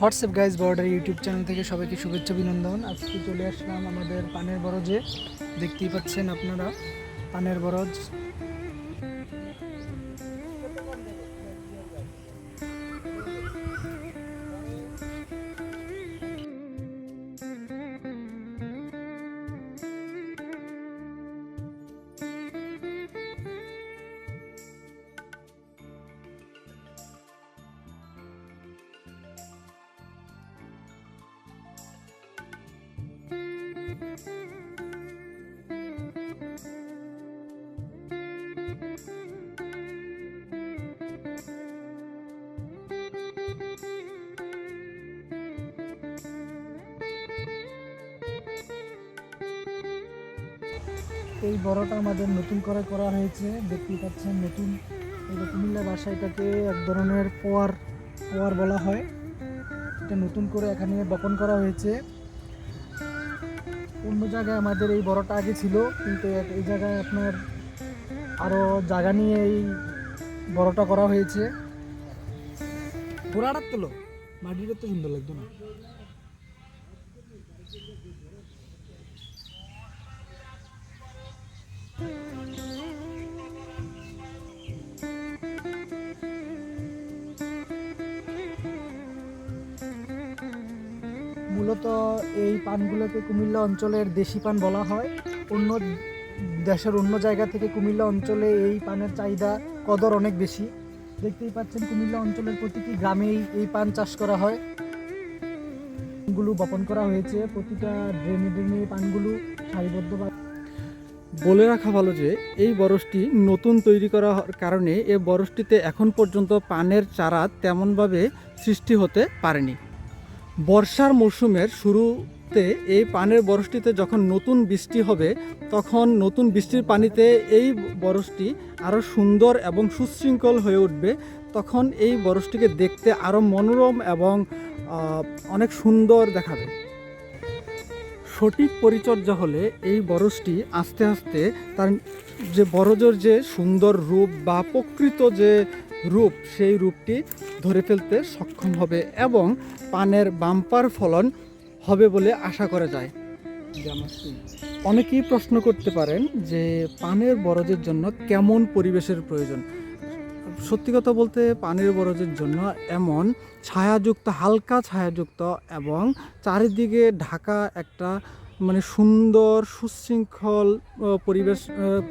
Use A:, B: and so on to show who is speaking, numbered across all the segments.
A: What's up guys Border YouTube channel থেকে সবাইকে শুভেচ্ছা, অভিনন্দন। আজকে চলে আসলাম আমাদের পানের বরজে। দেখতেই পাচ্ছেন আপনারা পানের বরজ। এই বড়টা আমাদের নতুন করে করা হয়েছে। দেখতেই পাচ্ছেন নতুন এই কুমিল্লা ভাষায় এটাকে এক ধরনের পোয়ার পোয়ার বলা হয়। এটা নতুন করে এখানে বপন করা হয়েছে। অন্য জায়গায় আমাদের এই বড়টা আগে ছিল, কিন্তু এই জায়গায় আপনার আরও জায়গা নিয়ে এই বড়টা করা হয়েছে। ঘোড়াটার তোলো মাটিটা তো সুন্দর লাগতো না। মূলত এই পানগুলোকে কুমিল্লা অঞ্চলের দেশি পান বলা হয়। অন্য দেশের অন্য জায়গা থেকে কুমিল্লা অঞ্চলে এই পানের চাহিদা কদর অনেক বেশি। দেখতেই পাচ্ছেন কুমিল্লা অঞ্চলের প্রতিটি গ্রামেই এই পান চাষ করা হয়। গুলো বপন করা হয়েছে, প্রতিটা ড্রেনে ড্রেনে পানগুলো সারিবদ্ধভাবে
B: বলে রাখা ভালো যে, এই বরসটি নতুন তৈরি করার কারণে এই বরসটিতে এখন পর্যন্ত পানের চারা তেমনভাবে সৃষ্টি হতে পারেনি। বর্ষার মরশুমের শুরুতে এই পানের বরসটিতে যখন নতুন বৃষ্টি হবে, তখন নতুন বৃষ্টির পানিতে এই বরসটি আরও সুন্দর এবং সুশৃঙ্খল হয়ে উঠবে। তখন এই বরসটিকে দেখতে আরও মনোরম এবং অনেক সুন্দর দেখাবে। সঠিক পরিচর্যা হলে এই বরজটি আস্তে আস্তে তার যে বরজের যে সুন্দর রূপ বা প্রকৃত যে রূপ, সেই রূপটি ধরে ফেলতে সক্ষম হবে এবং পানের বাম্পার ফলন হবে বলে আশা করা যায়। অনেকেই প্রশ্ন করতে পারেন যে পানের বরজের জন্য কেমন পরিবেশের প্রয়োজন? সত্যি কথা বলতে পানের বরজের জন্য এমন ছায়াযুক্ত, হালকা ছায়াযুক্ত এবং চারিদিকে ঢাকা একটা মানে সুন্দর সুশৃঙ্খল পরিবেশ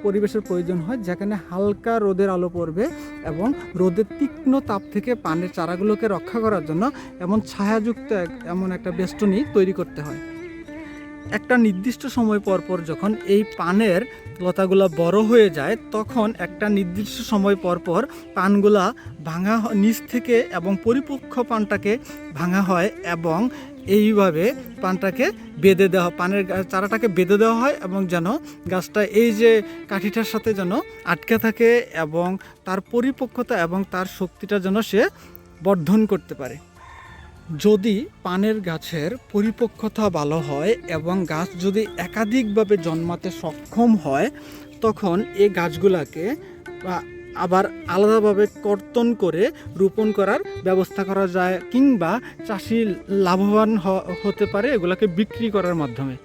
B: পরিবেশের প্রয়োজন হয় যেখানে হালকা রোদের আলো পড়বে এবং রোদের তীক্ষ্ণ তাপ থেকে পানের চারাগুলোকে রক্ষা করার জন্য এমন ছায়াযুক্ত এমন একটা বেষ্টনী তৈরি করতে হয়। একটা নির্দিষ্ট সময় পর পর যখন এই পানের লতাগুলা বড় হয়ে যায়, তখন একটা নির্দিষ্ট সময় পর পর পানগুলা ভাঙা নিচ থেকে এবং পরিপক্ক পানটাকে ভাঙা হয় এবং এইভাবে পানটাকে বেঁধে দেওয়া, পানের চারাটাকে বেঁধে দেওয়া হয় এবং যেন গাছটা এই যে কাঠিটার সাথে যেন আটকে থাকে এবং তার পরিপক্কতা এবং তার শক্তিটা যেন সে বর্ধন করতে পারে। যদি পানের গাছের পরিপক্কতা ভালো হয় এবং গাছ যদি একাধিকভাবে জন্মাতে সক্ষম হয়, তখন এই গাছগুলাকে আবার আলাদাভাবে কর্তন করে রোপণ করার ব্যবস্থা করা যায় কিংবা চাষি লাভবান হতে পারে এগুলোকে বিক্রি করার মাধ্যমে।